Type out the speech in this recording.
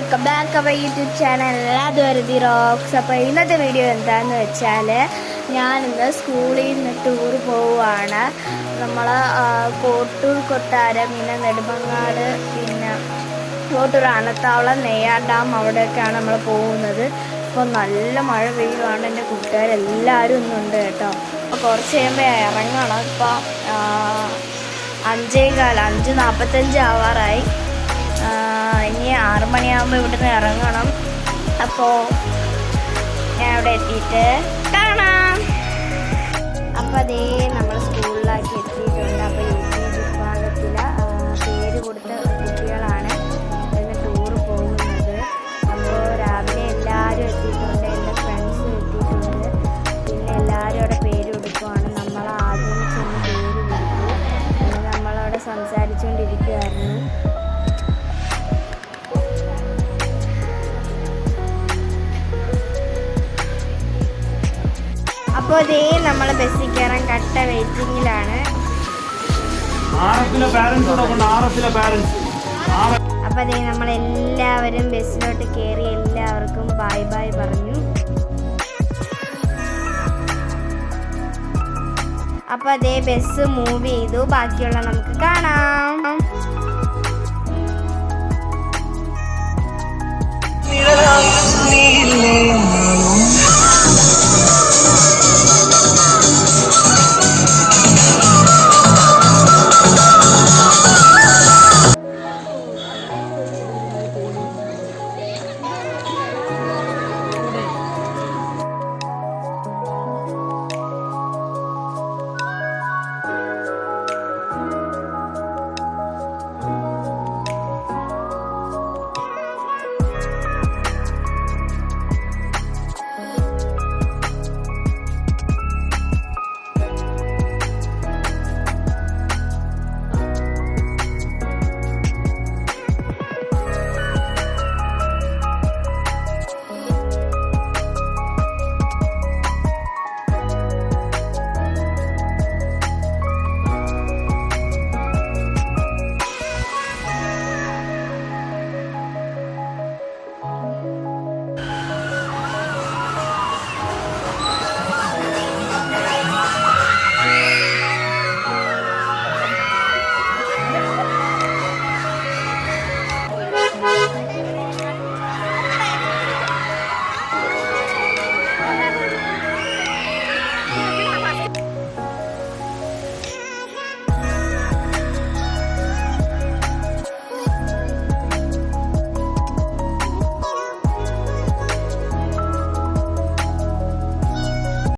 Welcome back അപ്പോൾ YouTube channel. അതുവരുതി rocks. അപ്പോൾ ഇന്നത്തെ വീഡിയോ എന്താണെന്ന് വെച്ചാൽ ഞാനിന്ന് സ്കൂളിൽ നിന്ന് ടൂർ പോവുകയാണ്. നമ്മൾ കോട്ടൂർ കൊട്ടാരം പിന്നെ നെടുമങ്ങാട് പിന്നെ കോട്ടൂർ അണത്താവളം നെയ്യാർ ഡാം അവിടെയൊക്കെയാണ് നമ്മൾ പോകുന്നത്. അപ്പോൾ നല്ല മഴ പെയ്യുവാണ് എന്റെ കൂട്ടുകാരെല്ലാവരും ഇന്നുണ്ട് കേട്ടോ. അപ്പോൾ കുറച്ച് കഴിയുമ്പോൾ ഇറങ്ങണം. ഇപ്പോൾ അഞ്ചേ കാലം അഞ്ച് നാൽപ്പത്തഞ്ച് ആവാറായി. മണിയാകുമ്പോൾ ഇവിടുന്ന് ഇറങ്ങണം. അപ്പോൾ ഞാൻ അവിടെ എത്തിയിട്ട് കാണാം. അപ്പോൾ അതേ നമ്മൾ സ്കൂളിലാക്കി എത്തിയിട്ടുണ്ട്. അപ്പോൾ യു പി വിഭാഗത്തിൽ പേര് കൊടുത്ത കുട്ടികളാണ് ഇന്ന് ടൂർ പോകുന്നത്. അപ്പോൾ രാവിലെ എല്ലാവരും എത്തിയിട്ടുണ്ട്. എന്റെ ഫ്രണ്ട്സ് എത്തിയിട്ടുണ്ട്. പിന്നെ എല്ലാവരും അവിടെ പേര് കൊടുക്കുവാണ്. നമ്മൾ ആദ്യം ചെന്ന് പേര് കൊടുത്തു. പിന്നെ നമ്മളവിടെ സംസാരിച്ചുകൊണ്ടിരിക്കുമായിരുന്നു അപ്പോൾ ഇതേ നമ്മൾ ബസ്സിൽ കയറാൻ കട്ട വെയിറ്റിങ്ങിലാണ്. അപ്പോൾ അതേ നമ്മളെല്ലാവരും ബസ്സിലോട്ട് കയറി എല്ലാവർക്കും ബായ് ബായ് പറഞ്ഞു. അപ്പോൾ അതേ ബസ് മൂവ് ചെയ്തു. ബാക്കിയുള്ള നമുക്ക് കാണാം.